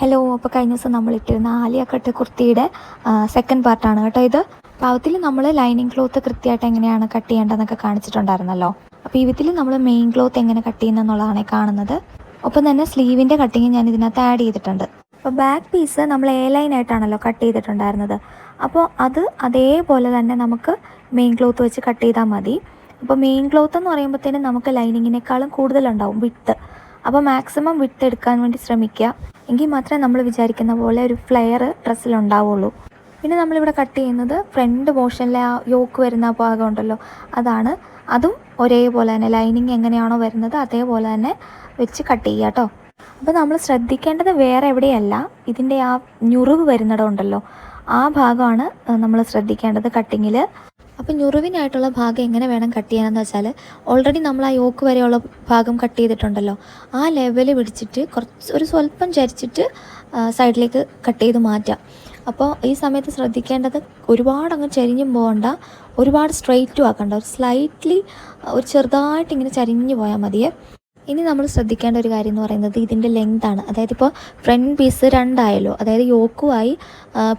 Hello അപ്പോൾ കഴിഞ്ഞ ദിവസം നമ്മൾ ഇട്ടിരുന്ന കട്ട് കുർത്തിയുടെ സെക്കൻഡ് പാർട്ടാണ് കേട്ടോ ഇത്. പാവത്തിൽ നമ്മൾ ലൈനിങ് ക്ലോത്ത് കൃത്യമായിട്ട് എങ്ങനെയാണ് കട്ട് ചെയ്യേണ്ടതെന്നൊക്കെ കാണിച്ചിട്ടുണ്ടായിരുന്നല്ലോ. അപ്പോൾ ഇതിൽ നമ്മൾ മെയിൻ ക്ലോത്ത് എങ്ങനെ കട്ട് ചെയ്യുന്നതെന്നുള്ളതാണ് കാണുന്നത്. ഒപ്പം തന്നെ സ്ലീവിന്റെ കട്ടിങ് ഞാൻ ഇതിനകത്ത് ആഡ് ചെയ്തിട്ടുണ്ട്. അപ്പോൾ ബാക്ക് പീസ് നമ്മൾ എ ലൈൻ ആയിട്ടാണല്ലോ കട്ട് ചെയ്തിട്ടുണ്ടായിരുന്നത്. അപ്പോൾ അത് അതേപോലെ തന്നെ നമുക്ക് മെയിൻ ക്ലോത്ത് വെച്ച് കട്ട് ചെയ്താൽ മതി. അപ്പോൾ മെയിൻ ക്ലോത്ത് എന്ന് പറയുമ്പോഴത്തേനും നമുക്ക് ലൈനിങ്ങിനേക്കാളും കൂടുതലുണ്ടാവും വിട്ട് അപ്പോൾ മാക്സിമം വിട്ട് എടുക്കാൻ വേണ്ടി ശ്രമിക്കുക. എങ്കിൽ മാത്രമേ നമ്മൾ വിചാരിക്കുന്ന പോലെ ഒരു ഫ്ലെയർ ഡ്രസ്സിൽ ഉണ്ടാവുള്ളൂ. പിന്നെ നമ്മളിവിടെ കട്ട് ചെയ്യുന്നത് ഫ്രണ്ട് പോർഷനിലെ ആ യോക്ക് വരുന്ന ഭാഗം ഉണ്ടല്ലോ അതാണ്. അതും ഒരേപോലെ തന്നെ ലൈനിങ് എങ്ങനെയാണോ വരുന്നത് അതേപോലെ തന്നെ വെച്ച് കട്ട് ചെയ്യുക കേട്ടോ അപ്പോൾ നമ്മൾ ശ്രദ്ധിക്കേണ്ടത് വേറെ എവിടെയല്ല ഇതിന്റെ ആ ഞുറിവ് വരുന്നിടം ഉണ്ടല്ലോ. ആ ഭാഗമാണ് നമ്മൾ ശ്രദ്ധിക്കേണ്ടത് കട്ടിങ്ങിൽ അപ്പോൾ ഞുറിവിനായിട്ടുള്ള ഭാഗം എങ്ങനെ വേണം കട്ട് ചെയ്യാനെന്ന് വെച്ചാൽ ഓൾറെഡി നമ്മൾ ആ യോക്ക് വരെയുള്ള ഭാഗം കട്ട് ചെയ്തിട്ടുണ്ടല്ലോ. ആ ലെവൽ പിടിച്ചിട്ട് കുറച്ച് ഒരു സ്വല്പം ചരിച്ചിട്ട് സൈഡിലേക്ക് കട്ട് ചെയ്ത് മാറ്റാം. അപ്പോൾ ഈ സമയത്ത് ശ്രദ്ധിക്കേണ്ടത് ഒരുപാട് അങ്ങ് ചരിഞ്ഞും പോകണ്ട. ഒരുപാട് സ്ട്രെയിറ്റും ആക്കണ്ട. ഒരു സ്ലൈറ്റ്ലി ഒരു ചെറുതായിട്ട് ഇങ്ങനെ ചരിഞ്ഞു പോയാൽ മതിയേ. ഇനി നമ്മൾ ശ്രദ്ധിക്കേണ്ട ഒരു കാര്യം എന്ന് പറയുന്നത് ഇതിന്റെ ലെങ്ത് ആണ്. അതായത് ഇപ്പോൾ ഫ്രണ്ട് പീസ് രണ്ടായല്ലോ. അതായത് യോക്കുമായി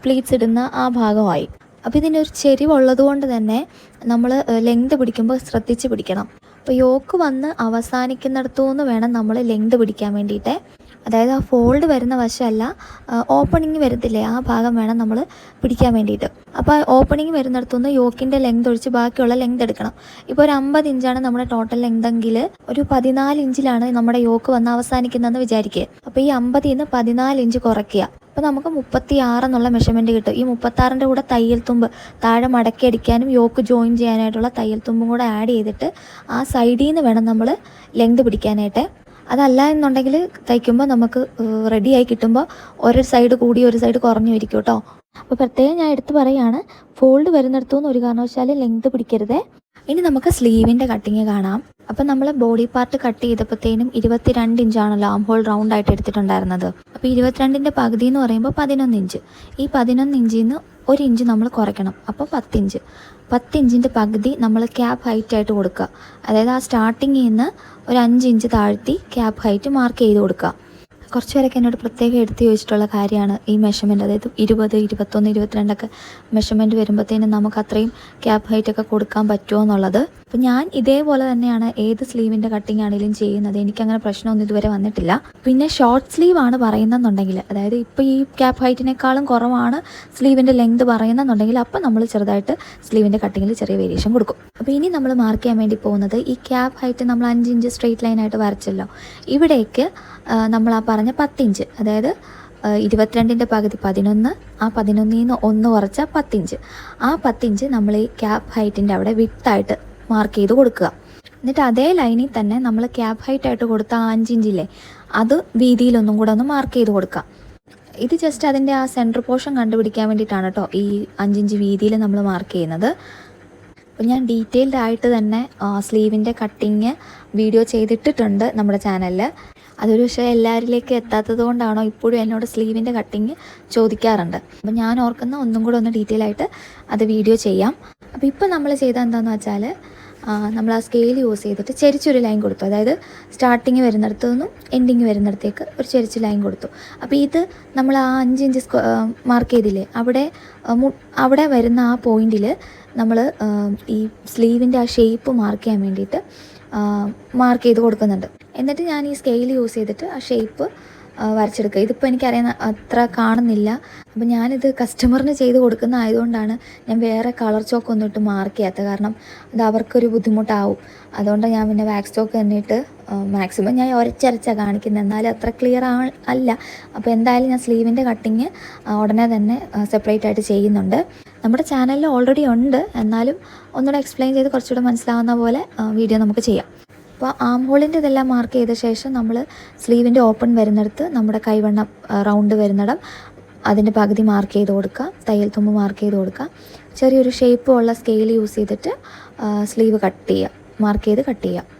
പ്ലീറ്റ്സ് ഇടുന്ന ആ ഭാഗമായി അപ്പോൾ ഇതിന്റെ ഒരു ചെരിവുള്ളത് കൊണ്ട് തന്നെ നമ്മൾ ലെങ്ത് പിടിക്കുമ്പോൾ ശ്രദ്ധിച്ച് പിടിക്കണം. അപ്പോൾ യോക്ക് വന്ന് അവസാനിക്കുന്നിടത്തുനിന്ന് വേണം നമ്മൾ ലെങ്ത് പിടിക്കാൻ വേണ്ടിയിട്ട്. അതായത് ആ ഫോൾഡ് വരുന്ന വശമല്ല ഓപ്പണിങ് വരത്തില്ലേ ആ ഭാഗം വേണം നമ്മൾ പിടിക്കാൻ വേണ്ടിയിട്ട്. അപ്പോൾ ഓപ്പണിങ് വരുന്നിടത്തുനിന്ന് യോക്കിന്റെ ലെങ്ത് ഒഴിച്ച് ബാക്കിയുള്ള ലെങ്ത് എടുക്കണം. ഇപ്പോൾ ഒരു അമ്പത് ഇഞ്ചാണ് നമ്മുടെ ടോട്ടൽ ലെങ്ത് എങ്കിൽ ഒരു പതിനാല് ഇഞ്ചിലാണ് നമ്മുടെ യോക്ക് വന്ന് അവസാനിക്കുന്നതെന്ന് വിചാരിക്കുക അപ്പോൾ ഈ അമ്പതിൽ നിന്ന് പതിനാല് ഇഞ്ച് കുറയ്ക്കുക. അപ്പോൾ നമുക്ക് മുപ്പത്തി ആറ് എന്നുള്ള മെഷർമെന്റ് കിട്ടും. ഈ മുപ്പത്താറിന്റെ കൂടെ തയ്യൽ തുമ്പ് താഴെ മടക്കി അടിക്കാനും യോക്ക് ജോയിൻ ചെയ്യാനായിട്ടുള്ള തയ്യൽ തുമ്പും കൂടെ ആഡ് ചെയ്തിട്ട് ആ സൈഡിൽ നിന്ന് വേണം നമ്മൾ ലെങ്ത് പിടിക്കാനായിട്ട്. അതല്ല എന്നുണ്ടെങ്കിൽ തയ്ക്കുമ്പോൾ നമുക്ക് റെഡിയായി കിട്ടുമ്പോൾ ഒരു സൈഡ് കൂടി ഒരു സൈഡ് കുറഞ്ഞു വരിക്കും കേട്ടോ അപ്പോൾ പ്രത്യേകം ഞാൻ എടുത്ത് പറയുകയാണ് ഫോൾഡ് വരുന്നിടത്തുനിന്ന് ഒരു കാരണവശാലും ലെങ്ത് പിടിക്കരുതേ. ഇനി നമുക്ക് സ്ലീവിന്റെ കട്ടിങ് കാണാം. അപ്പം നമ്മൾ ബോഡി പാർട്ട് കട്ട് ചെയ്തപ്പോഴത്തേനും ഇരുപത്തിരണ്ട് ഇഞ്ചാണല്ലോ ആം ഹോൾ റൗണ്ട് ആയിട്ട് എടുത്തിട്ടുണ്ടായിരുന്നത്. അപ്പോൾ ഇരുപത്തിരണ്ടിന്റെ പകുതി എന്ന് പറയുമ്പോൾ പതിനൊന്ന് ഇഞ്ച് ഈ പതിനൊന്ന് ഇഞ്ചിൽ നിന്ന് ഒരു ഇഞ്ച് നമ്മൾ കുറയ്ക്കണം. അപ്പോൾ പത്തിഞ്ച് പത്തിഞ്ചിന്റെ പകുതി നമ്മൾ ക്യാപ് ഹൈറ്റ് ആയിട്ട് കൊടുക്കുക. അതായത് ആ സ്റ്റാർട്ടിങ്ങിൽ നിന്ന് ഒരു അഞ്ച് ഇഞ്ച് താഴ്ത്തി ക്യാപ് ഹൈറ്റ് മാർക്ക് ചെയ്ത് കൊടുക്കുക. കുറച്ച് പേരൊക്കെ എന്നോട് പ്രത്യേകം എടുത്തു ചോദിച്ചിട്ടുള്ള കാര്യമാണ് ഈ മെഷർമെന്റ് അതായത് ഇരുപത് ഇരുപത്തൊന്ന് ഇരുപത്തിരണ്ടൊക്കെ മെഷർമെന്റ് വരുമ്പോഴത്തേനും നമുക്ക് അത്രയും ക്യാപ് ഹൈറ്റ് ഒക്കെ കൊടുക്കാൻ പറ്റുമോ എന്നുള്ളത്. അപ്പം ഞാൻ ഇതേപോലെ തന്നെയാണ് ഏത് സ്ലീവിന്റെ കട്ടിങ് ആണെങ്കിലും ചെയ്യുന്നത്. എനിക്കങ്ങനെ പ്രശ്നമൊന്നും ഇതുവരെ വന്നിട്ടില്ല. പിന്നെ ഷോർട്ട് സ്ലീവ് ആണ് പറയുന്നതെന്നുണ്ടെങ്കിൽ അതായത് ഇപ്പോൾ ഈ ക്യാപ് ഹൈറ്റിനേക്കാളും കുറവാണ് സ്ലീവിന്റെ ലെങ്ത് പറയുന്നതെന്നുണ്ടെങ്കിൽ അപ്പം നമ്മൾ ചെറുതായിട്ട് സ്ലീവിന്റെ കട്ടിങ്ങിൽ ചെറിയ വേരിയേഷൻ കൊടുക്കും. അപ്പോൾ ഇനി നമ്മൾ മാർക്ക് ചെയ്യാൻ വേണ്ടി പോകുന്നത് ഈ ക്യാപ് ഹൈറ്റ് നമ്മൾ അഞ്ച് ഇഞ്ച് സ്ട്രെയിറ്റ് ലൈനായിട്ട് വരച്ചല്ലോ. ഇവിടേക്ക് നമ്മൾ ആ പറഞ്ഞ പത്തിഞ്ച് അതായത് ഇരുപത്തിരണ്ടിന്റെ പകുതി പതിനൊന്ന് ആ പതിനൊന്നിൽ നിന്ന് ഒന്ന് കുറച്ച പത്തിഞ്ച്. ആ പത്തിഞ്ച് നമ്മൾ ഈ ക്യാപ്പ് ഹൈറ്റിന്റെ അവിടെ വിട്ടായിട്ട് മാർക്ക് ചെയ്ത് കൊടുക്കുക. എന്നിട്ട് അതേ ലൈനിൽ തന്നെ നമ്മൾ ക്യാപ്പ് ഹൈറ്റായിട്ട് കൊടുത്ത ആ അഞ്ചിഞ്ചില്ലേ അത് വീതിയിലൊന്നും കൂടെ ഒന്ന് മാർക്ക് ചെയ്ത് കൊടുക്കുക. ഇത് ജസ്റ്റ് അതിന്റെ ആ സെന്റർ പോർഷൻ കണ്ടുപിടിക്കാൻ വേണ്ടിയിട്ടാണ് കേട്ടോ ഈ അഞ്ചിഞ്ച് വീതിയിൽ നമ്മൾ മാർക്ക് ചെയ്യുന്നത്. അപ്പോൾ ഞാൻ ഡീറ്റെയിൽഡ് ആയിട്ട് തന്നെ സ്ലീവിന്റെ കട്ടിങ് വീഡിയോ ചെയ്തിട്ടിട്ടുണ്ട് നമ്മുടെ ചാനലിൽ അതൊരു പക്ഷേ എല്ലാവരിലേക്ക് എത്താത്തത് കൊണ്ടാണോ ഇപ്പോഴും എന്നോട് സ്ലീവിന്റെ കട്ടിങ് ചോദിക്കാറുണ്ട്. അപ്പം ഞാൻ ഓർക്കുന്ന ഒന്നും കൂടെ ഒന്ന് ഡീറ്റെയിൽ ആയിട്ട് അത് വീഡിയോ ചെയ്യാം. അപ്പോൾ ഇപ്പോൾ നമ്മൾ ചെയ്ത എന്താണെന്ന് വെച്ചാൽ നമ്മൾ ആ സ്കെയിൽ യൂസ് ചെയ്തിട്ട് ചെരിച്ചൊരു ലൈൻ കൊടുത്തു. അതായത് സ്റ്റാർട്ടിങ് വരുന്നിടത്തു നിന്നും എൻഡിങ് വരുന്നിടത്തേക്ക് ഒരു ചെരിച്ച് ലൈൻ കൊടുത്തു. അപ്പോൾ ഇത് നമ്മൾ ആ അഞ്ച് ഇഞ്ച് മാർക്ക് ചെയ്തില്ലേ അവിടെ അവിടെ വരുന്ന ആ പോയിന്റിൽ നമ്മൾ ഈ സ്ലീവിന്റെ ആ ഷേപ്പ് മാർക്ക് ചെയ്യാൻ വേണ്ടിയിട്ട് മാർക്ക് ചെയ്ത് കൊടുക്കുന്നുണ്ട്. എന്നിട്ട് ഞാൻ ഈ സ്കെയിൽ യൂസ് ചെയ്തിട്ട് ആ ഷേപ്പ് വരച്ചെടുക്കുക. ഇതിപ്പോൾ എനിക്കറിയാൻ അത്ര കാണുന്നില്ല. അപ്പോൾ ഞാനിത് കസ്റ്റമറിന് ചെയ്ത് കൊടുക്കുന്ന ആയതുകൊണ്ടാണ് ഞാൻ വേറെ കളർ ചോക്ക് ഒന്നും ഇട്ട് മാർക്ക് ചെയ്യാത്തത്. കാരണം അത് അവർക്കൊരു ബുദ്ധിമുട്ടാവും. അതുകൊണ്ട് ഞാൻ പിന്നെ വാക്സ് ചോക്ക് തന്നിട്ട് മാക്സിമം ഞാൻ ഒരച്ചരച്ചാണ് കാണിക്കുന്നത് എന്നാലും അത്ര ക്ലിയർ ആ അല്ല. അപ്പോൾ എന്തായാലും ഞാൻ സ്ലീവിന്റെ കട്ടിങ് ഉടനെ തന്നെ സെപ്പറേറ്റ് ആയിട്ട് ചെയ്യുന്നുണ്ട്. നമ്മുടെ ചാനലിൽ ഓൾറെഡി ഉണ്ട്. എന്നാലും ഒന്നുകൂടെ എക്സ്പ്ലെയിൻ ചെയ്ത് കുറച്ചുകൂടെ മനസ്സിലാവുന്ന പോലെ വീഡിയോ നമുക്ക് ചെയ്യാം. അപ്പോൾ ആം ഹോളിന്റെ ഇതെല്ലാം മാർക്ക് ചെയ്ത ശേഷം നമ്മൾ സ്ലീവിന്റെ ഓപ്പൺ വരുന്നിടത്ത് നമ്മുടെ കൈവണ്ണം റൗണ്ട് വരുന്നിടം അതിന്റെ പകുതി മാർക്ക് ചെയ്ത് കൊടുക്കുക തയ്യൽ തുമ്പ് മാർക്ക് ചെയ്ത് കൊടുക്കുക. ചെറിയൊരു ഷേപ്പ് ഉള്ള സ്കെയിൽ യൂസ് ചെയ്തിട്ട് സ്ലീവ് കട്ട് ചെയ്യുക മാർക്ക് ചെയ്ത് കട്ട് ചെയ്യുക.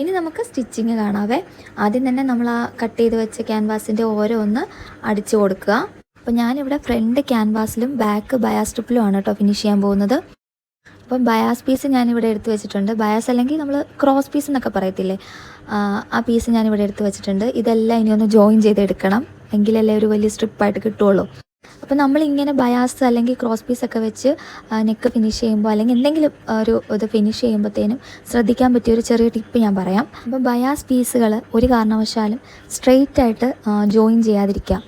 ഇനി നമുക്ക് സ്റ്റിച്ചിങ് കാണാവേ. ആദ്യം തന്നെ നമ്മൾ ആ കട്ട് ചെയ്ത് വെച്ച ക്യാൻവാസിന്റെ ഓരോന്ന് അടിച്ചു കൊടുക്കുക. അപ്പോൾ ഞാനിവിടെ ഫ്രണ്ട് ക്യാൻവാസിലും ബാക്ക് ബയാസ് സ്ട്രിപ്പിലുമാണ് കേട്ടോ ഫിനിഷ് ചെയ്യാൻ പോകുന്നത്. അപ്പം ബയാസ് പീസ് ഞാനിവിടെ എടുത്ത് വെച്ചിട്ടുണ്ട്. ബയാസ് അല്ലെങ്കിൽ നമ്മൾ ക്രോസ് പീസ് എന്നൊക്കെ പറയത്തില്ലേ? ആ, പീസ് ഞാനിവിടെ എടുത്ത് വെച്ചിട്ടുണ്ട്. ഇതെല്ലാം ഇനി ഒന്ന് ജോയിൻ ചെയ്തെടുക്കണം. എങ്കിലല്ലേ ഒരു വലിയ സ്ട്രിപ്പായിട്ട് കിട്ടുള്ളൂ. അപ്പോൾ നമ്മളിങ്ങനെ ബയാസ് അല്ലെങ്കിൽ ക്രോസ് പീസ് ഒക്കെ വെച്ച് നെക്ക് ഫിനിഷ് ചെയ്യുമ്പോൾ അല്ലെങ്കിൽ എന്തെങ്കിലും ഒരു ഇത് ഫിനിഷ് ചെയ്യുമ്പോഴത്തേനും ശ്രദ്ധിക്കാൻ പറ്റിയ ഒരു ചെറിയ ടിപ്പ് ഞാൻ പറയാം. അപ്പോൾ ബയാസ് പീസുകൾ ഒരു കാരണവശാലും സ്ട്രെയിറ്റ് ആയിട്ട് ജോയിൻ ചെയ്യാതിരിക്കുക.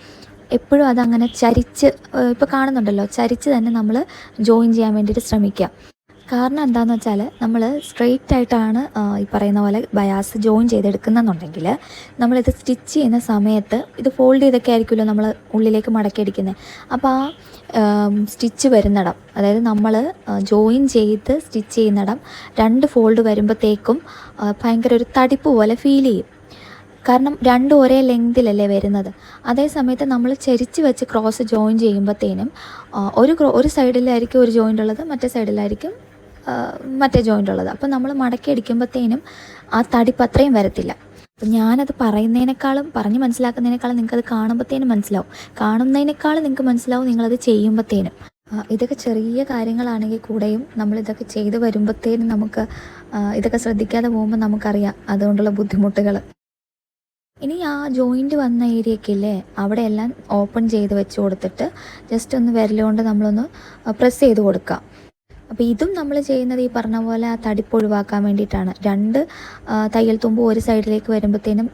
എപ്പോഴും അതങ്ങനെ ചരിച്ച് ഇപ്പോൾ കാണുന്നുണ്ടല്ലോ ചരിച്ച് തന്നെ നമ്മൾ ജോയിൻ ചെയ്യാൻ വേണ്ടിയിട്ട് ശ്രമിക്കുക. കാരണം എന്താണെന്ന് വെച്ചാൽ നമ്മൾ സ്ട്രെയിറ്റ് ആയിട്ടാണ് ഈ പറയുന്ന പോലെ ബയാസ് ജോയിൻ ചെയ്തെടുക്കുന്നെന്നുണ്ടെങ്കിൽ നമ്മളിത് സ്റ്റിച്ച് ചെയ്യുന്ന സമയത്ത് ഇത് ഫോൾഡ് ചെയ്തൊക്കെ ആയിരിക്കുമല്ലോ നമ്മൾ ഉള്ളിലേക്ക് മടക്കി അടിക്കുന്നത് അപ്പോൾ ആ സ്റ്റിച്ച് വരുന്നിടം അതായത് നമ്മൾ ജോയിൻ ചെയ്ത് സ്റ്റിച്ച് ചെയ്യുന്നിടം രണ്ട് ഫോൾഡ് വരുമ്പോഴത്തേക്കും ഭയങ്കര ഒരു തടിപ്പ് പോലെ ഫീൽ ചെയ്യും. കാരണം രണ്ടും ഒരേ ലെങ്തിലല്ലേ വരുന്നത്. അതേ സമയത്ത് നമ്മൾ ചരിച്ച് വെച്ച് ക്രോസ് ജോയിൻ ചെയ്യുമ്പോഴത്തേനും ഒരു ഒരു സൈഡിലായിരിക്കും ഒരു ജോയിന്റ് ഉള്ളത് മറ്റേ സൈഡിലായിരിക്കും മറ്റേ ജോയിന്റ് ഉള്ളത്. അപ്പോൾ നമ്മൾ മടക്കി അടിക്കുമ്പോഴത്തേനും ആ തടിപ്പ് അത്രയും വരത്തില്ല. അപ്പം ഞാനത് പറയുന്നതിനേക്കാളും പറഞ്ഞ് മനസ്സിലാക്കുന്നതിനേക്കാളും നിങ്ങൾക്കത് കാണുമ്പോഴത്തേനും മനസ്സിലാവും. കാണുന്നതിനേക്കാളും നിങ്ങൾക്ക് മനസ്സിലാവും നിങ്ങളത് ചെയ്യുമ്പോഴത്തേനും ഇതൊക്കെ ചെറിയ കാര്യങ്ങളാണെങ്കിൽ കൂടെയും നമ്മളിതൊക്കെ ചെയ്തു വരുമ്പോഴത്തേനും നമുക്ക് ഇതൊക്കെ ശ്രദ്ധിക്കാതെ പോകുമ്പോൾ നമുക്കറിയാം അതുകൊണ്ടുള്ള ബുദ്ധിമുട്ടുകൾ ഇനി ആ ജോയിന്റ് വന്ന ഏരിയയൊക്കെ ഇല്ലേ അവിടെയെല്ലാം ഓപ്പൺ ചെയ്ത് വെച്ച് കൊടുത്തിട്ട് ജസ്റ്റ് ഒന്ന് വിരലുകൊണ്ട് നമ്മളൊന്ന് പ്രസ് ചെയ്ത് കൊടുക്കുക അപ്പോൾ ഇതും നമ്മൾ ചെയ്യുന്നത് ഈ പറഞ്ഞ പോലെ ആ തടിപ്പ് ഒഴിവാക്കാൻ വേണ്ടിയിട്ടാണ്. രണ്ട് തയ്യൽ തുമ്പ് ഒരു സൈഡിലേക്ക് വരുമ്പോഴത്തേനും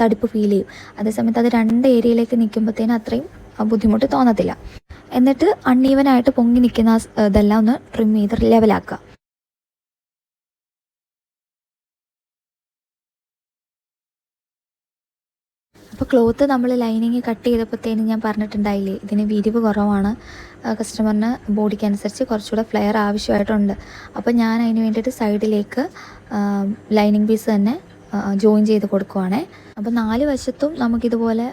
തടിപ്പ് ഫീൽ ചെയ്യും. അതേസമയത്ത് അത് രണ്ട് ഏരിയയിലേക്ക് നിൽക്കുമ്പോഴത്തേനും അത്രയും ബുദ്ധിമുട്ട് തോന്നത്തില്ല. എന്നിട്ട് അൺഈവനായിട്ട് പൊങ്ങി നിൽക്കുന്ന ഇതെല്ലാം ഒന്ന് ട്രിം ചെയ്ത് ലെവലാക്കുക ക്ലോത്ത് നമ്മൾ ലൈനിങ് കട്ട് ചെയ്തപ്പോഴത്തേനും ഞാൻ പറഞ്ഞിട്ടുണ്ടായില്ലേ ഇതിന് വിരിവ് കുറവാണ്. കസ്റ്റമറിന് ബോഡിക്ക് അനുസരിച്ച് കുറച്ചുകൂടെ ഫ്ലെയർ ആവശ്യമായിട്ടുണ്ട്. അപ്പോൾ ഞാൻ അതിന് വേണ്ടിയിട്ട് സൈഡിലേക്ക് ലൈനിങ് പീസ് തന്നെ ജോയിൻ ചെയ്ത് കൊടുക്കുവാണേ. അപ്പോൾ നാല് വശത്തും നമുക്കിതുപോലെ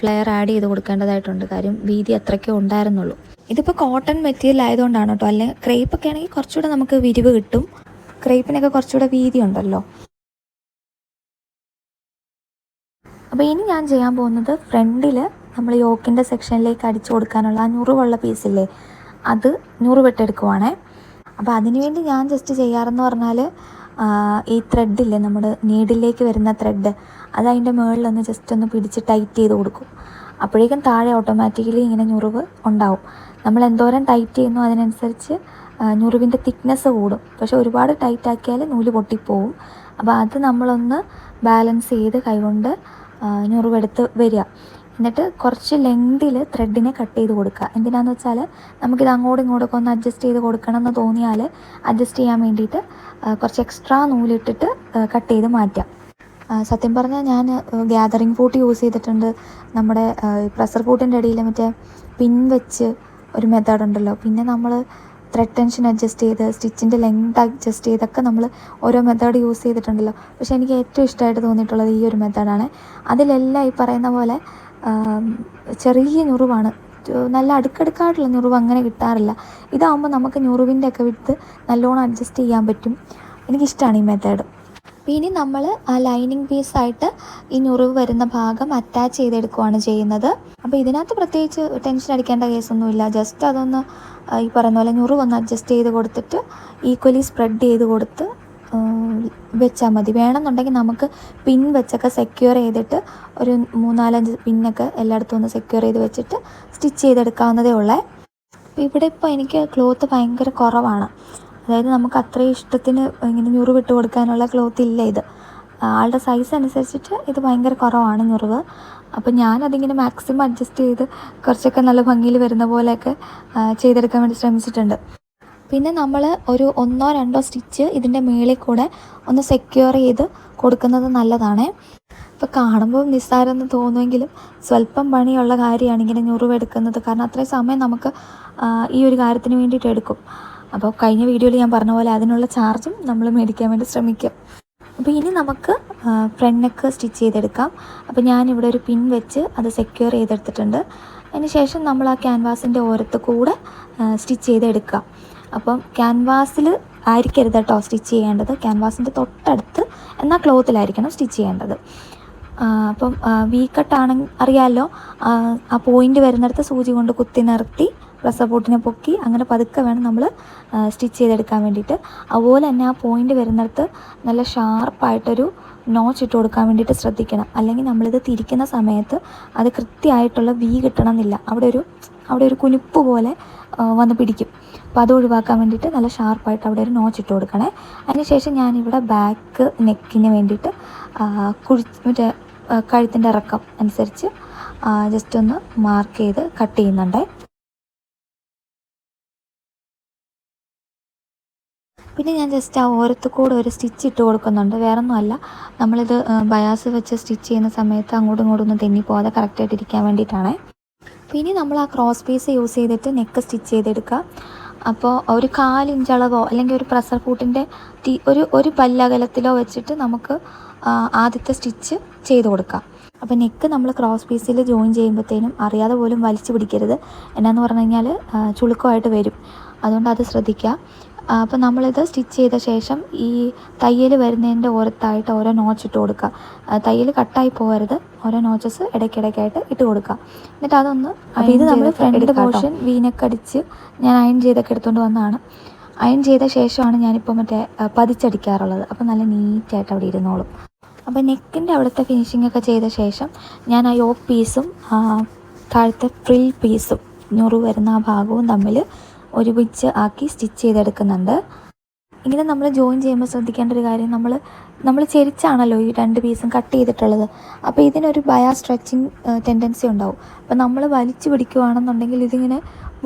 ഫ്ലെയർ ആഡ് ചെയ്ത് കൊടുക്കേണ്ടതായിട്ടുണ്ട്. കാര്യം വീതി അത്രയ്ക്കേ ഉണ്ടായിരുന്നുള്ളൂ. ഇതിപ്പോൾ കോട്ടൺ മെറ്റീരിയൽ ആയതുകൊണ്ടാണ് കേട്ടോ. അല്ലെങ്കിൽ ക്രേപ്പൊക്കെ ആണെങ്കിൽ കുറച്ചുകൂടെ നമുക്ക് വിരിവ് കിട്ടും. ക്രേപ്പിനൊക്കെ കുറച്ചുകൂടെ വീതി ഉണ്ടല്ലോ. അപ്പോൾ ഇനി ഞാൻ ചെയ്യാൻ പോകുന്നത് ഫ്രണ്ടിൽ നമ്മൾ യോക്കിന്റെ സെക്ഷനിലേക്ക് അടിച്ചു കൊടുക്കാനുള്ള ആ ഞുറുവുള്ള പീസില്ലേ അത് നൂറ് വെട്ടെടുക്കുവാണേ അപ്പോൾ അതിനുവേണ്ടി ഞാൻ ജസ്റ്റ് ചെയ്യാറെന്ന് പറഞ്ഞാൽ ഈ ത്രെഡില്ലേ നമ്മുടെ നീഡിലേക്ക് വരുന്ന ത്രെഡ് അത് അതിന്റെ മുകളിലൊന്ന് ജസ്റ്റ് ഒന്ന് പിടിച്ച് ടൈറ്റ് ചെയ്ത് കൊടുക്കും. അപ്പോഴേക്കും താഴെ ഓട്ടോമാറ്റിക്കലി ഇങ്ങനെ ഞുറിവ് ഉണ്ടാവും. നമ്മൾ എന്തോരം ടൈറ്റ് ചെയ്യുന്നു അതിനനുസരിച്ച് ഞുറിവിന്റെ തിക്നെസ് കൂടും. പക്ഷെ ഒരുപാട് ടൈറ്റ് ആക്കിയാൽ നൂൽ പൊട്ടിപ്പോവും. അപ്പോൾ അത് നമ്മളൊന്ന് ബാലൻസ് ചെയ്ത് കൈകൊണ്ട് ഞുറിവെടുത്ത് വരിക. എന്നിട്ട് കുറച്ച് ലെങ്തിൽ ത്രെഡിനെ കട്ട് ചെയ്ത് കൊടുക്കുക. എന്തിനാന്ന് വെച്ചാൽ നമുക്കിത് അങ്ങോട്ടും ഇങ്ങോട്ടൊക്കെ ഒന്ന് അഡ്ജസ്റ്റ് ചെയ്ത് കൊടുക്കണം എന്ന് തോന്നിയാൽ അഡ്ജസ്റ്റ് ചെയ്യാൻ വേണ്ടിയിട്ട് കുറച്ച് എക്സ്ട്രാ നൂലിട്ടിട്ട് കട്ട് ചെയ്ത് മാറ്റാം സത്യം പറഞ്ഞാൽ ഞാൻ ഗ്യാതറിങ് ഫൂട്ട് യൂസ് ചെയ്തിട്ടുണ്ട്. നമ്മുടെ പ്രഷർ ഫൂട്ടിന്റെ ഇടയിൽ മറ്റേ പിൻ വെച്ച് ഒരു മെത്തേഡ് ഉണ്ടല്ലോ. പിന്നെ നമ്മൾ ത്രെഡ് ടെൻഷൻ അഡ്ജസ്റ്റ് ചെയ്ത് സ്റ്റിച്ചിന്റെ ലെങ്ത് അഡ്ജസ്റ്റ് ചെയ്തൊക്കെ നമ്മൾ ഓരോ മെത്തേഡ് യൂസ് ചെയ്തിട്ടുണ്ടല്ലോ. പക്ഷേ എനിക്ക് ഏറ്റവും ഇഷ്ടമായിട്ട് തോന്നിയിട്ടുള്ളത് ഈ ഒരു മെത്തേഡാണ് അതിലെല്ലാം ഈ പറയുന്ന പോലെ ചെറിയ ഞുറിവാണ്. നല്ല അടുക്കടുക്കായിട്ടുള്ള ഞുറിവ് അങ്ങനെ കിട്ടാറില്ല. ഇതാകുമ്പോൾ നമുക്ക് ഞുറിവിന്റെ ഒക്കെ വിട്ട് നല്ലോണം അഡ്ജസ്റ്റ് ചെയ്യാൻ പറ്റും. എനിക്കിഷ്ടമാണ് ഈ മെത്തേഡ് ഇനി നമ്മൾ ആ ലൈനിങ് പീസായിട്ട് ഈ ഞുറിവ് വരുന്ന ഭാഗം അറ്റാച്ച് ചെയ്തെടുക്കുകയാണ് ചെയ്യുന്നത്. അപ്പോൾ ഇതിനകത്ത് പ്രത്യേകിച്ച് ടെൻഷൻ അടിക്കേണ്ട കേസൊന്നുമില്ല ജസ്റ്റ് അതൊന്ന് ഈ പറയുന്ന പോലെ ഞുറിവ് ഒന്ന് അഡ്ജസ്റ്റ് ചെയ്ത് കൊടുത്തിട്ട് ഈക്വലി സ്പ്രെഡ് ചെയ്ത് കൊടുത്ത് വെച്ചാൽ മതി. വേണമെന്നുണ്ടെങ്കിൽ നമുക്ക് പിൻ വെച്ചൊക്കെ സെക്യൂർ ചെയ്തിട്ട് ഒരു മൂന്നാലഞ്ച് പിന്നൊക്കെ എല്ലായിടത്തും ഒന്ന് സെക്യൂർ ചെയ്ത് വെച്ചിട്ട് സ്റ്റിച്ച് ചെയ്തെടുക്കാവുന്നതേ ഉള്ളേ. ഇവിടെ ഇപ്പോൾ എനിക്ക് ക്ലോത്ത് ഭയങ്കര കുറവാണ്. അതായത് നമുക്ക് അത്രയും ഇഷ്ടത്തിന് ഇങ്ങനെ ഞുറിവ് ഇട്ട് കൊടുക്കാനുള്ള ക്ലോത്ത് ഇല്ല ഇത്. ആളുടെ സൈസ് അനുസരിച്ചിട്ട് ഇത് ഭയങ്കര കുറവാണ് ഞുറിവ്. അപ്പം ഞാനതിങ്ങനെ മാക്സിമം അഡ്ജസ്റ്റ് ചെയ്ത് കുറച്ചൊക്കെ നല്ല ഭംഗിയിൽ വരുന്ന പോലെയൊക്കെ ചെയ്തെടുക്കാൻ വേണ്ടി ശ്രമിച്ചിട്ടുണ്ട്. പിന്നെ നമ്മൾ ഒരു ഒന്നോ രണ്ടോ സ്റ്റിച്ച് ഇതിന്റെ മേളിൽ കൂടെ ഒന്ന് സെക്യൂർ ചെയ്ത് കൊടുക്കുന്നത് നല്ലതാണ്. ഇപ്പോൾ കാണുമ്പോൾ നിസ്സാരമെന്ന് തോന്നുമെങ്കിലും സ്വല്പം പണിയുള്ള കാര്യമാണ് ഇങ്ങനെ ഞുറിവെടുക്കുന്നത്. കാരണം അത്രയും സമയം നമുക്ക് ഈ ഒരു കാര്യത്തിന് വേണ്ടിയിട്ട് എടുക്കും. അപ്പോൾ കഴിഞ്ഞ വീഡിയോയിൽ ഞാൻ പറഞ്ഞ പോലെ അതിനുള്ള ചാർജും നമ്മൾ മേടിക്കാൻ വേണ്ടി ശ്രമിക്കാം. അപ്പോൾ ഇനി നമുക്ക് ഫ്രണ്ട് നെക്ക് സ്റ്റിച്ച് ചെയ്തെടുക്കാം. അപ്പോൾ ഞാനിവിടെ ഒരു പിൻ വെച്ച് അത് സെക്യൂർ ചെയ്തെടുത്തിട്ടുണ്ട്. അതിന് ശേഷം നമ്മൾ ആ ക്യാൻവാസിന്റെ ഓരത്ത് കൂടെ സ്റ്റിച്ച് ചെയ്തെടുക്കാം. അപ്പം ക്യാൻവാസിൽ ആയിരിക്കരുത് കേട്ടോ സ്റ്റിച്ച് ചെയ്യേണ്ടത്. ക്യാൻവാസിന്റെ തൊട്ടടുത്ത് എന്നാൽ ക്ലോത്തിലായിരിക്കണം സ്റ്റിച്ച് ചെയ്യേണ്ടത്. അപ്പം വി കട്ടാണെങ്കിൽ അറിയാമല്ലോ ആ, പോയിന്റ് വരുന്നിടത്ത് സൂചി കൊണ്ട് കുത്തി നിർത്തി പ്രസ് സപ്പോർട്ടിനെ പൊക്കി അങ്ങനെ പതുക്കെ വേണം നമ്മൾ സ്റ്റിച്ച് ചെയ്തെടുക്കാൻ വേണ്ടിയിട്ട്. അതുപോലെ തന്നെ ആ പോയിന്റ് വരുന്നിടത്ത് നല്ല ഷാർപ്പായിട്ടൊരു നോച്ച് ഇട്ട് കൊടുക്കാൻ വേണ്ടിയിട്ട് ശ്രദ്ധിക്കണം. അല്ലെങ്കിൽ നമ്മളിത് തിരിക്കുന്ന സമയത്ത് അത് കൃത്യമായിട്ടുള്ള വി കിട്ടണമെന്നില്ല. അവിടെ ഒരു അവിടെ ഒരു കുനിപ്പ് പോലെ വന്ന് പിടിക്കും. അപ്പോൾ അത് ഒഴിവാക്കാൻ വേണ്ടിയിട്ട് നല്ല ഷാർപ്പായിട്ട് അവിടെ ഒരു നോച്ച് ഇട്ട് കൊടുക്കണേ. അതിനുശേഷം ഞാനിവിടെ ബാക്ക് നെക്കിന് വേണ്ടിയിട്ട് കുഴി മറ്റേ കഴുത്തിന്റെ ഇറക്കം അനുസരിച്ച് ജസ്റ്റ് ഒന്ന് മാർക്ക് ചെയ്ത് കട്ട് ചെയ്യുന്നുണ്ട്. പിന്നെ ഞാൻ ജസ്റ്റ് ആ ഓരത്ത് കൂടെ ഒരു സ്റ്റിച്ച് ഇട്ട് കൊടുക്കുന്നുണ്ട്. വേറെ ഒന്നുമല്ല നമ്മളിത് ബയാസ് വെച്ച് സ്റ്റിച്ച് ചെയ്യുന്ന സമയത്ത് അങ്ങോട്ടും ഇങ്ങോട്ടും ഒന്ന് തെന്നി പോകാതെ കറക്റ്റായിട്ട് ഇരിക്കാൻ വേണ്ടിയിട്ടാണ്. പിന്നെ നമ്മൾ ആ ക്രോസ് പീസ് യൂസ് ചെയ്തിട്ട് നെക്ക് സ്റ്റിച്ച് ചെയ്തെടുക്കുക. അപ്പോൾ ഒരു കാലിഞ്ച് അളവോ അല്ലെങ്കിൽ ഒരു പ്രഷർ കൂട്ടിന്റെ തീ ഒരു ഒരു പല്ലകലത്തിലോ വെച്ചിട്ട് നമുക്ക് ആദ്യത്തെ സ്റ്റിച്ച് ചെയ്ത് കൊടുക്കാം. അപ്പോൾ നെക്ക് നമ്മൾ ക്രോസ് പീസിൽ ജോയിൻ ചെയ്യുമ്പോഴത്തേനും അറിയാതെ പോലും വലിച്ചു പിടിക്കരുത്. എന്നാന്ന് പറഞ്ഞു കഴിഞ്ഞാൽ ചുളുക്കമായിട്ട് വരും. അതുകൊണ്ട് അത് ശ്രദ്ധിക്കുക. അപ്പോൾ നമ്മളിത് സ്റ്റിച്ച് ചെയ്ത ശേഷം ഈ തയ്യൽ വരുന്നതിന്റെ ഓരത്തായിട്ട് ഓരോ നോച്ച് ഇട്ട് കൊടുക്കുക. തയ്യൽ കട്ടായി പോകരുത്. ഓരോ നോച്ചസ് ഇടയ്ക്കിടയ്ക്കായിട്ട് ഇട്ട് കൊടുക്കുക. എന്നിട്ട് അതൊന്ന് അപ്പോൾ ഇത് നമ്മൾ ഫ്രണ്ട് പോർഷൻ വീനൊക്കെ അടിച്ച് ഞാൻ അയൺ ചെയ്തൊക്കെ എടുത്തുകൊണ്ട് വന്നതാണ്. അയൺ ചെയ്ത ശേഷമാണ് ഞാനിപ്പോൾ മറ്റേ പതിച്ചടിക്കാറുള്ളത്. അപ്പോൾ നല്ല നീറ്റായിട്ട് അവിടെ ഇരുന്നോളും. അപ്പോൾ നെക്കിന്റെ അവിടുത്തെ ഫിനിഷിംഗ് ഒക്കെ ചെയ്ത ശേഷം ഞാൻ ആ യോക്ക് പീസും താഴത്തെ ഫ്രിൽ പീസും ഞൊറു വരുന്ന ആ ഭാഗവും തമ്മിൽ ഒരുമിച്ച് ആക്കി സ്റ്റിച്ച് ചെയ്തെടുക്കുന്നുണ്ട്. ഇങ്ങനെ നമ്മൾ ജോയിൻ ചെയ്യുമ്പോൾ ശ്രദ്ധിക്കേണ്ട ഒരു കാര്യം നമ്മൾ നമ്മൾ ചെരിച്ചാണല്ലോ ഈ രണ്ട് പീസും കട്ട് ചെയ്തിട്ടുള്ളത്. അപ്പോൾ ഇതിനൊരു ബയാ സ്ട്രെച്ചിങ് ടെൻഡൻസി ഉണ്ടാവും. അപ്പോൾ നമ്മൾ വലിച്ചു പിടിക്കുകയാണെന്നുണ്ടെങ്കിൽ ഇതിങ്ങനെ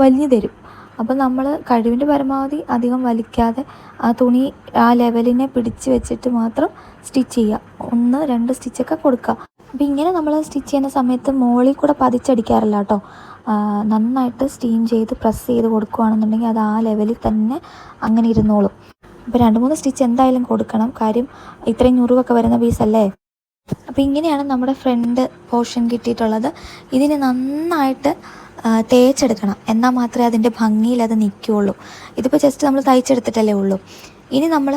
വലിഞ്ഞു തരും. അപ്പോൾ നമ്മൾ കഴിവിന്റെ പരമാവധി അധികം വലിക്കാതെ ആ തുണി ആ ലെവലിനെ പിടിച്ച് വെച്ചിട്ട് മാത്രം സ്റ്റിച്ച് ചെയ്യുക. ഒന്ന് രണ്ട് സ്റ്റിച്ചൊക്കെ കൊടുക്കുക. അപ്പോൾ ഇങ്ങനെ നമ്മൾ സ്റ്റിച്ച് ചെയ്യുന്ന സമയത്ത് മുകളിൽ കൂടെ പതിച്ചടിക്കാറില്ല കേട്ടോ. നന്നായിട്ട് സ്റ്റീം ചെയ്ത് പ്രസ് ചെയ്ത് കൊടുക്കുകയാണെന്നുണ്ടെങ്കിൽ അത് ആ ലെവലിൽ തന്നെ അങ്ങനെ ഇരുന്നോളും. അപ്പോൾ രണ്ട് മൂന്ന് സ്റ്റിച്ച് എന്തായാലും കൊടുക്കണം. കാര്യം ഇത്രയും ഞുറിവൊക്കെ വരുന്ന പീസല്ലേ അപ്പോൾ ഇങ്ങനെയാണ് നമ്മുടെ ഫ്രണ്ട് പോർഷൻ കിട്ടിയിട്ടുള്ളത്. ഇതിന് നന്നായിട്ട് തേച്ചെടുക്കണം. എന്നാൽ മാത്രമേ അതിന്റെ ഭംഗിയിൽ അത് നിൽക്കുകയുള്ളൂ. ഇതിപ്പോൾ ജസ്റ്റ് നമ്മൾ തയ്ച്ചെടുത്തിട്ടല്ലേ ഉള്ളൂ. ഇനി നമ്മൾ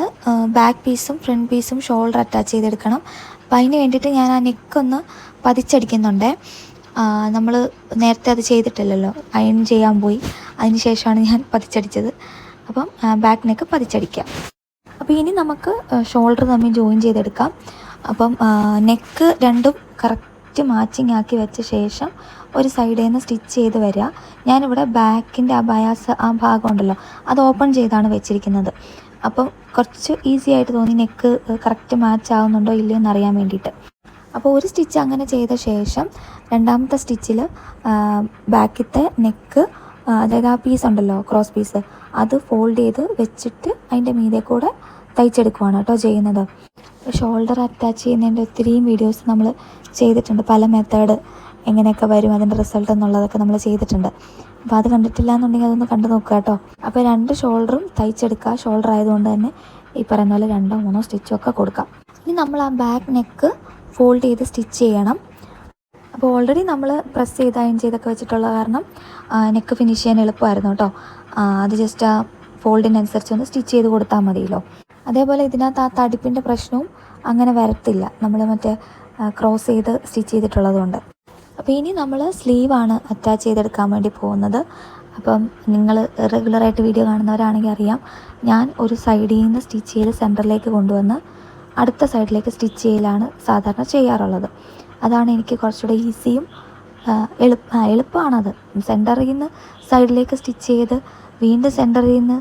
ബാക്ക് പീസും ഫ്രണ്ട് പീസും ഷോൾഡർ അറ്റാച്ച് ചെയ്തെടുക്കണം. അപ്പോൾ അതിന് വേണ്ടിയിട്ട് ഞാൻ ആ നെക്കൊന്ന് പതിച്ചടിക്കുന്നുണ്ടേ. നമ്മൾ നേരത്തെ അത് ചെയ്തിട്ടില്ലല്ലോ. അയൺ ചെയ്യാൻ പോയി. അതിന് ശേഷമാണ് ഞാൻ പതിച്ചടിച്ചത്. അപ്പം ബാക്ക് നെക്ക് പതിച്ചടിക്കാം. അപ്പോൾ ഇനി നമുക്ക് ഷോൾഡർ തമ്മിൽ ജോയിൻ ചെയ്തെടുക്കാം. അപ്പം നെക്ക് രണ്ടും കറക്റ്റ് മാച്ചിങ് ആക്കി വെച്ച ശേഷം ഒരു സൈഡിൽ നിന്ന് സ്റ്റിച്ച് ചെയ്ത് വരിക ഞാനിവിടെ ബാക്കിന്റെ ആ ബയാസ് ആ ഭാഗം ഉണ്ടല്ലോ അത് ഓപ്പൺ ചെയ്താണ് വെച്ചിരിക്കുന്നത്. അപ്പം കുറച്ച് ഈസി ആയിട്ട് തോന്നി നെക്ക് കറക്റ്റ് മാച്ച് ആവുന്നുണ്ടോ ഇല്ലയോ എന്നറിയാൻ വേണ്ടിയിട്ട്. അപ്പോൾ ഒരു സ്റ്റിച്ച് അങ്ങനെ ചെയ്ത ശേഷം രണ്ടാമത്തെ സ്റ്റിച്ചിൽ ബാക്കിലത്തെ നെക്ക് അതായത് ആ പീസ് ഉണ്ടല്ലോ ക്രോസ് പീസ് അത് ഫോൾഡ് ചെയ്ത് വെച്ചിട്ട് അതിന്റെ മീതെ കൂടെ തയ്ച്ചെടുക്കുവാണ് കേട്ടോ ചെയ്യുന്നത്. ഷോൾഡർ അറ്റാച്ച് ചെയ്യുന്നതിന്റെ ഒത്തിരിയും വീഡിയോസ് നമ്മൾ ചെയ്തിട്ടുണ്ട്. പല മെത്തേഡ് എങ്ങനെയൊക്കെ വരും അതിന്റെ റിസൾട്ട് എന്നുള്ളതൊക്കെ നമ്മൾ ചെയ്തിട്ടുണ്ട്. അപ്പോൾ അത് കണ്ടിട്ടില്ല എന്നുണ്ടെങ്കിൽ അതൊന്ന് കണ്ടു നോക്കുക കേട്ടോ. അപ്പോൾ രണ്ട് ഷോൾഡറും തയ്ച്ചെടുക്കുക. ഷോൾഡർ ആയതുകൊണ്ട് തന്നെ ഈ പറയുന്ന പോലെ രണ്ടോ മൂന്നോ സ്റ്റിച്ചോ ഒക്കെ കൊടുക്കാം. ഇനി നമ്മൾ ആ ബാക്ക് നെക്ക് ഫോൾഡ് ചെയ്ത് സ്റ്റിച്ച് ചെയ്യണം. അപ്പോൾ ഓൾറെഡി നമ്മൾ പ്രസ് ചെയ്ത് അയൺ ചെയ്തൊക്കെ വെച്ചിട്ടുള്ള കാരണം നെക്ക് ഫിനിഷ് ചെയ്യാൻ എളുപ്പമായിരുന്നു കേട്ടോ. അത് ജസ്റ്റ് ആ ഫോൾഡിനനുസരിച്ച് ഒന്ന് സ്റ്റിച്ച് ചെയ്ത് കൊടുത്താൽ മതിയല്ലോ. അതേപോലെ ഇതിനകത്ത് ആ തടിപ്പിന്റെ പ്രശ്നവും അങ്ങനെ വരത്തില്ല. നമ്മൾ മറ്റേ ക്രോസ് ചെയ്ത് സ്റ്റിച്ച് ചെയ്തിട്ടുള്ളതുകൊണ്ട് അപ്പോൾ ഇനി നമ്മൾ സ്ലീവാണ് അറ്റാച്ച് ചെയ്തെടുക്കാൻ വേണ്ടി പോകുന്നത്. അപ്പം നിങ്ങൾ റെഗുലറായിട്ട് വീഡിയോ കാണുന്നവരാണെങ്കിൽ അറിയാം ഞാൻ ഒരു സൈഡിൽ നിന്ന് സ്റ്റിച്ച് ചെയ്ത് സെന്ററിലേക്ക് കൊണ്ടുവന്ന് അടുത്ത സൈഡിലേക്ക് സ്റ്റിച്ച് ചെയ്യലാണ് സാധാരണ ചെയ്യാറുള്ളത്. അതാണ് എനിക്ക് കുറച്ചുകൂടെ ഈസിയും എളുപ്പ എളുപ്പമാണത്. സെന്ററിൽ നിന്ന് സൈഡിലേക്ക് സ്റ്റിച്ച് ചെയ്ത് വീണ്ടും സെന്ററിൽ നിന്ന്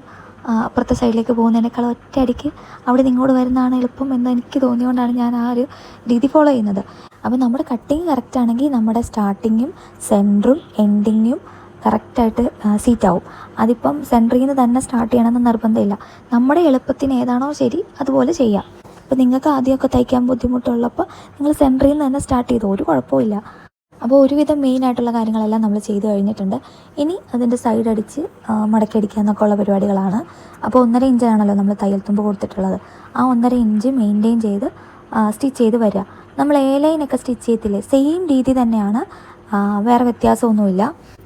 അപ്പുറത്തെ സൈഡിലേക്ക് പോകുന്നതിനേക്കാൾ ഒറ്റയടിക്ക് അവിടെ ഇങ്ങോട്ട് വരുന്നതാണ് എളുപ്പം എന്ന് എനിക്ക് തോന്നിയുകൊണ്ടാണ് ഞാൻ ആ ഒരു രീതി ഫോളോ ചെയ്യുന്നത്. അപ്പോൾ നമ്മുടെ കട്ടിങ് കറക്റ്റ് ആണെങ്കിൽ നമ്മുടെ സ്റ്റാർട്ടിങ്ങും സെന്ററും എൻഡിങ്ങും കറക്റ്റായിട്ട് സീറ്റാവും അതിപ്പം സെന്ററിൽ നിന്ന് തന്നെ സ്റ്റാർട്ട് ചെയ്യണമെന്ന് നിർബന്ധമില്ല. നമ്മുടെ എളുപ്പത്തിന് ഏതാണോ ശരി അതുപോലെ ചെയ്യാം. അപ്പോൾ നിങ്ങൾക്ക് ആദ്യമൊക്കെ തയ്ക്കാൻ ബുദ്ധിമുട്ടുള്ളപ്പോൾ നിങ്ങൾ സെന്ററിൽ നിന്ന് തന്നെ സ്റ്റാർട്ട് ചെയ്തു. ഒരു കുഴപ്പമില്ല അപ്പോൾ ഒരുവിധം മെയിൻ ആയിട്ടുള്ള കാര്യങ്ങളെല്ലാം നമ്മൾ ചെയ്തു കഴിഞ്ഞിട്ടുണ്ട്. ഇനി അതിന്റെ സൈഡ് അടിച്ച് ആ, മടക്കി അടിക്കുക എന്നൊക്കെ ഉള്ള പരിപാടികളാണ്. അപ്പോൾ ഒന്നര ഇഞ്ചാണല്ലോ നമ്മൾ തയ്യൽ തുമ്പ് കൊടുത്തിട്ടുള്ളത്. ആ ഒന്നര ഇഞ്ച് മെയിന്റെയിൻ ചെയ്ത് സ്റ്റിച്ച് ചെയ്ത് വരിക. നമ്മൾ എ ലൈനൊക്കെ സ്റ്റിച്ച് ചെയ്യത്തില്ലേ? സെയിം രീതി തന്നെയാണ്. വേറെ വ്യത്യാസമൊന്നുമില്ല.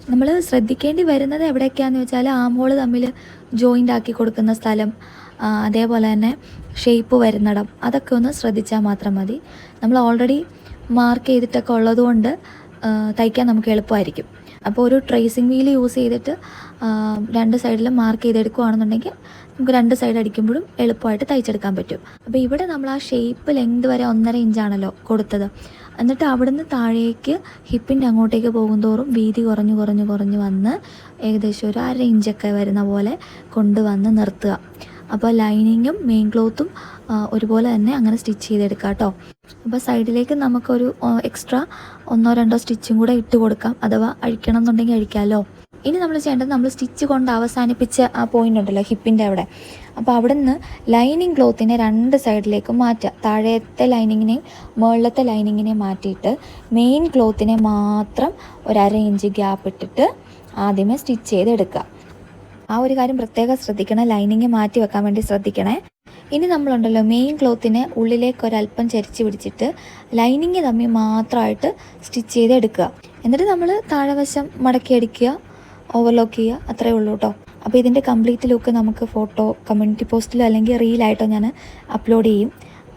നമ്മൾ ശ്രദ്ധിക്കേണ്ടി വരുന്നത് എവിടെയൊക്കെയാണെന്ന് വെച്ചാൽ ആമോൾ തമ്മിൽ ജോയിന്റ് ആക്കി കൊടുക്കുന്ന സ്ഥലം ആ, അതേപോലെ തന്നെ ഷേപ്പ് വരുന്നിടം അതൊക്കെ ഒന്ന് ശ്രദ്ധിച്ചാൽ മാത്രം മതി. നമ്മൾ ഓൾറെഡി മാർക്ക് ചെയ്തിട്ടൊക്കെ ഉള്ളതുകൊണ്ട് തയ്ക്കാൻ നമുക്ക് എളുപ്പമായിരിക്കും. അപ്പോൾ ഒരു ട്രേസിംഗ് വീൽ യൂസ് ചെയ്തിട്ട് രണ്ട് സൈഡിലും മാർക്ക് ചെയ്തെടുക്കുകയാണെന്നുണ്ടെങ്കിൽ നമുക്ക് രണ്ട് സൈഡ് അടിക്കുമ്പോഴും എളുപ്പമായിട്ട് തയ്ച്ചെടുക്കാൻ പറ്റും. അപ്പോൾ ഇവിടെ നമ്മൾ ആ ഷേപ്പ് ലെങ്ത് വരെ ഒന്നര ഇഞ്ചാണല്ലോ കൊടുത്തത്. എന്നിട്ട് അവിടുന്ന് താഴേക്ക് ഹിപ്പിന്റെ അങ്ങോട്ടേക്ക് പോകുന്തോറും വീതി കുറഞ്ഞു കുറഞ്ഞു കുറഞ്ഞു വന്ന് ഏകദേശം ഒരു അര ഇഞ്ചൊക്കെ വരുന്ന പോലെ കൊണ്ടുവന്ന് നിർത്തുക. അപ്പോൾ ലൈനിങ്ങും മെയിൻ ക്ലോത്തും ഒരുപോലെ തന്നെ അങ്ങനെ സ്റ്റിച്ച് ചെയ്തെടുക്കാം കേട്ടോ. അപ്പോൾ സൈഡിലേക്ക് നമുക്കൊരു എക്സ്ട്രാ ഒന്നോ രണ്ടോ സ്റ്റിച്ചും കൂടെ ഇട്ട് കൊടുക്കാം. അഥവാ അഴിക്കണം എന്നുണ്ടെങ്കിൽ അഴിക്കാമല്ലോ ഇനി നമ്മൾ ചെയ്യേണ്ടത് നമ്മൾ സ്റ്റിച്ച് കൊണ്ട് അവസാനിപ്പിച്ച ആ പോയിന്റ് ഉണ്ടല്ലോ ഹിപ്പിന്റെ അവിടെ. അപ്പോൾ അവിടെ നിന്ന് ലൈനിങ് ക്ലോത്തിനെ രണ്ട് സൈഡിലേക്ക് മാറ്റുക. താഴത്തെ ലൈനിങ്ങിനെയും മുകളിലത്തെ ലൈനിങ്ങിനെയും മാറ്റിയിട്ട് മെയിൻ ക്ലോത്തിനെ മാത്രം ഒരു അര ഇഞ്ച് ഗ്യാപ്പ് ഇട്ടിട്ട് ആദ്യമേ സ്റ്റിച്ച് ചെയ്തെടുക്കുക. ആ ഒരു കാര്യം പ്രത്യേകം ശ്രദ്ധിക്കണം ലൈനിങ് മാറ്റി വെക്കാൻ വേണ്ടി ശ്രദ്ധിക്കണേ. ഇനി നമ്മളുണ്ടല്ലോ മെയിൻ ക്ലോത്തിന് ഉള്ളിലേക്ക് ഒരല്പം ചരിച്ച് പിടിച്ചിട്ട് ലൈനിങ് തമ്മിൽ മാത്രമായിട്ട് സ്റ്റിച്ച് ചെയ്ത് എടുക്കുക. എന്നിട്ട് നമ്മൾ താഴെവശം മടക്കി അടിക്കുക ഓവർലോക്ക് ചെയ്യുക അത്രയേ ഉള്ളൂ കേട്ടോ അപ്പോൾ ഇതിന്റെ കംപ്ലീറ്റ് ലുക്ക് നമുക്ക് ഫോട്ടോ കമ്മ്യൂണിറ്റി പോസ്റ്റിലോ അല്ലെങ്കിൽ റീലായിട്ടോ ഞാൻ അപ്ലോഡ് ചെയ്യും.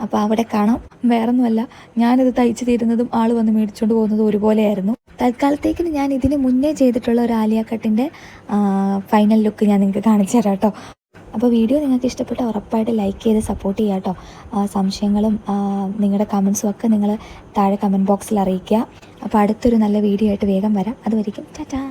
അപ്പോൾ അവിടെ കാണാം. വേറൊന്നുമല്ല ഞാനിത് തയ്ച്ചു തീരുന്നതും ആൾ വന്ന് മേടിച്ചുകൊണ്ട് പോകുന്നതും ഒരുപോലെയായിരുന്നു. തൽക്കാലത്തേക്കിന് ഞാൻ ഇതിന് മുന്നേ ചെയ്തിട്ടുള്ള ഒരു ആലിയ കട്ടിന്റെ ഫൈനൽ ലുക്ക് ഞാൻ നിങ്ങൾക്ക് കാണിച്ചു തരാം കേട്ടോ. അപ്പോൾ വീഡിയോ നിങ്ങൾക്ക് ഇഷ്ടപ്പെട്ട ഉറപ്പായിട്ട് ലൈക്ക് ചെയ്ത് സപ്പോർട്ട് ചെയ്യുക കേട്ടോ. സംശയങ്ങളും നിങ്ങളുടെ കമൻസും ഒക്കെ നിങ്ങൾ താഴെ കമന്റ് ബോക്സിൽ അറിയിക്കുക. അപ്പോൾ അടുത്തൊരു നല്ല വീഡിയോ ആയിട്ട് വേഗം വരാം. അതുവരെയും ടാറ്റാ.